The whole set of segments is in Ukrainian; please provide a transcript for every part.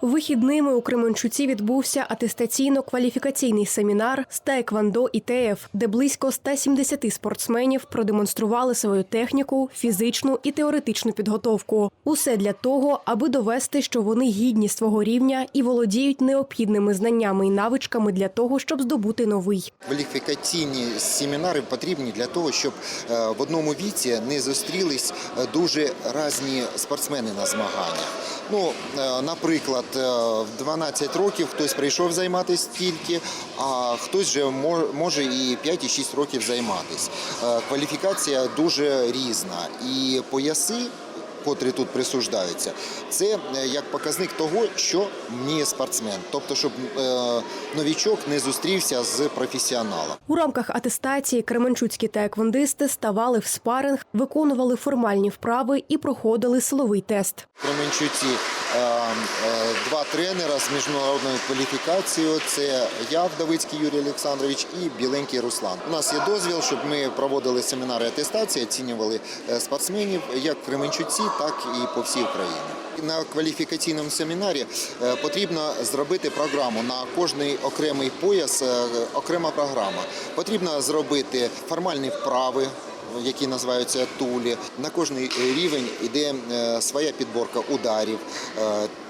Вихідними у Кременчуці відбувся атестаційно-кваліфікаційний семінар з Таеквондо і ТФ, де близько 170 спортсменів продемонстрували свою техніку, фізичну і теоретичну підготовку. Усе для того, аби довести, що вони гідні свого рівня і володіють необхідними знаннями і навичками для того, щоб здобути новий. Кваліфікаційні семінари потрібні для того, щоб е, в одному віці не зустрілись е, дуже різні спортсмени на змаганнях. Ну, е, наприклад, е, в 12 років хтось прийшов займатися тільки, а хтось вже може і 5 і 6 років займатися. Е, Кваліфікація дуже різна і пояси. Котрі тут присуждаються, це е, як показник того, що вміє спортсмен, тобто, щоб е, новічок не зустрівся з професіоналом. У рамках атестації кременчуцькі таеквондисти ставали в спаринг, виконували формальні вправи і проходили силовий тест. Кременчуці е, два тренера з міжнародною кваліфікацією. Це я, Вдовицький Юрій Олександрович, і Біленький Руслан. У нас є дозвіл, щоб ми проводили семінари атестації, оцінювали спортсменів як в Кременчуці, так і по всій Україні. На кваліфікаційному семінарі е, потрібно зробити програму на кожний окремий пояс, е, окрема програма. Потрібно зробити формальні вправи, які називаються тулі. На кожний рівень йде е, своя підборка ударів,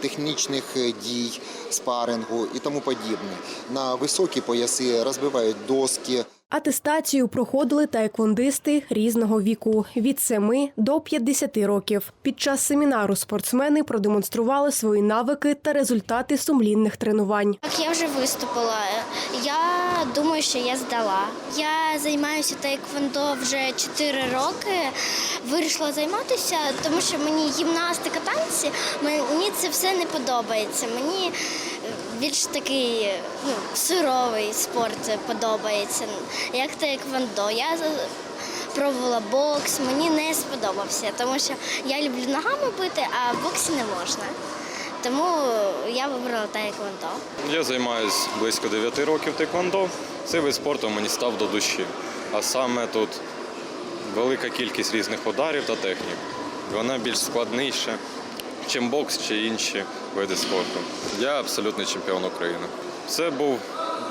технічних дій, спарингу і тому подібне. На високі пояси розбивають доски. Атестацію проходили таеквондисти різного віку від 7 до 50 років. Під час семінару спортсмени продемонстрували свої навики та результати сумлінних тренувань. Так, я вже виступила. Я думаю, що я здала. Я займаюся таеквондо вже 4 роки. Вирішила займатися, тому що мені гімнастика, танці, мені це все не подобається. Мені більш такий ну, суровий спорт подобається, як таеквондо. Я пробувала бокс, мені не сподобався, тому що я люблю ногами бити, а в боксі не можна. Тому я вибрала таеквондо. Я займаюся близько 9 років тейквондо. Цей вид спорту мені став до душі. А саме тут велика кількість різних ударів та технік. Вона більш складніша, ніж бокс чи інші види спорту. Я абсолютний чемпіон України. Це був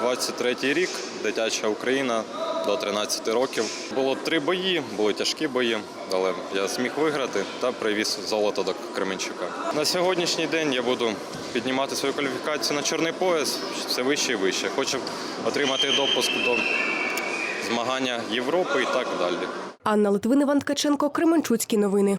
23-й рік, дитяча Україна до 13 років. Було три бої, були тяжкі бої, але я зміг виграти та привіз золото до Кременчука. На сьогоднішній день я буду піднімати свою кваліфікацію на чорний пояс все вище і вище. Хочу отримати допуск до змагання Європи і так далі. Анна Литвин, Іван Ткаченко, Кременчуцькі новини.